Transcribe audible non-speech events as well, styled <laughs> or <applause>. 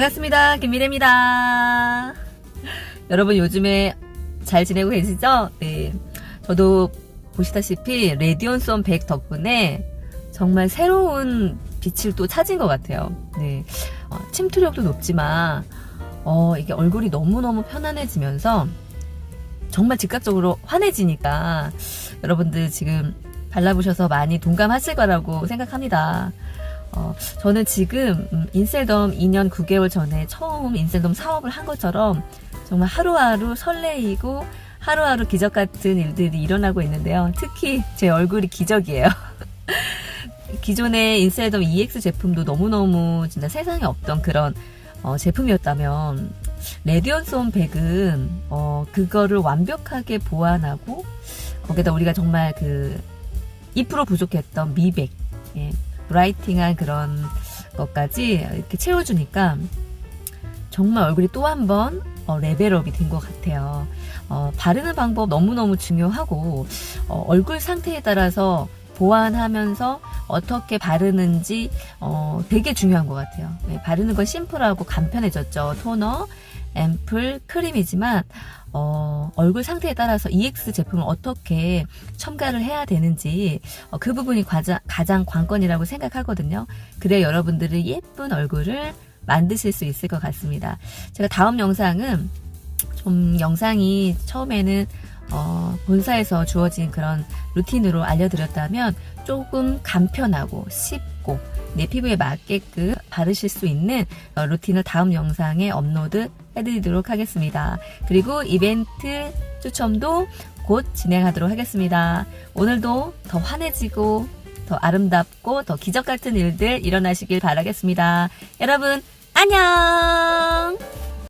반갑습니다. 김미래입니다. 여러분 요즘에 잘 지내고 계시죠? 네. 저도 보시다시피 레디온썬 100 덕분에 정말 새로운 빛을 또 찾은 것 같아요. 네. 어, 침투력도 높지만, 어, 이게 얼굴이 너무너무 편안해지면서 정말 즉각적으로 환해지니까 여러분들 지금 발라보셔서 많이 동감하실 거라고 생각합니다. 어, 저는 지금 음, 인셀덤 2년 9개월 전에 처음 인셀덤 사업을 한 것처럼 정말 하루하루 설레이고 하루하루 기적 같은 일들이 일어나고 있는데요. 특히 제 얼굴이 기적이에요. <laughs> 기존의 인셀덤 EX 제품도 너무너무 진짜 세상에 없던 그런 어, 제품이었다면 레디언스온 100은 어, 그거를 완벽하게 보완하고 거기다 우리가 정말 그 2% 부족했던 미백, 예, 브라이팅한 그런 것까지 이렇게 채워주니까 정말 얼굴이 또 한번 어, 레벨업이 된 것 같아요. 어, 바르는 방법 너무너무 중요하고 어, 얼굴 상태에 따라서 보완하면서 어떻게 바르는지 어, 되게 중요한 것 같아요. 예, 바르는 건 심플하고 간편해졌죠. 토너, 앰플, 크림이지만 어, 얼굴 상태에 따라서 EX 제품을 어떻게 첨가를 해야 되는지 어, 그 부분이 가장, 가장 관건이라고 생각하거든요. 그래야 여러분들의 예쁜 얼굴을 만드실 수 있을 것 같습니다. 제가 다음 영상은 좀 영상이 처음에는 어, 본사에서 주어진 그런 루틴으로 알려드렸다면 조금 간편하고 쉽고 내 피부에 맞게끔 바르실 수 있는 어, 루틴을 다음 영상에 업로드 해드리도록 하겠습니다. 그리고 이벤트 추첨도 곧 진행하도록 하겠습니다. 오늘도 더 환해지고 더 아름답고 더 기적 같은 일들 일어나시길 바라겠습니다. 여러분, 안녕!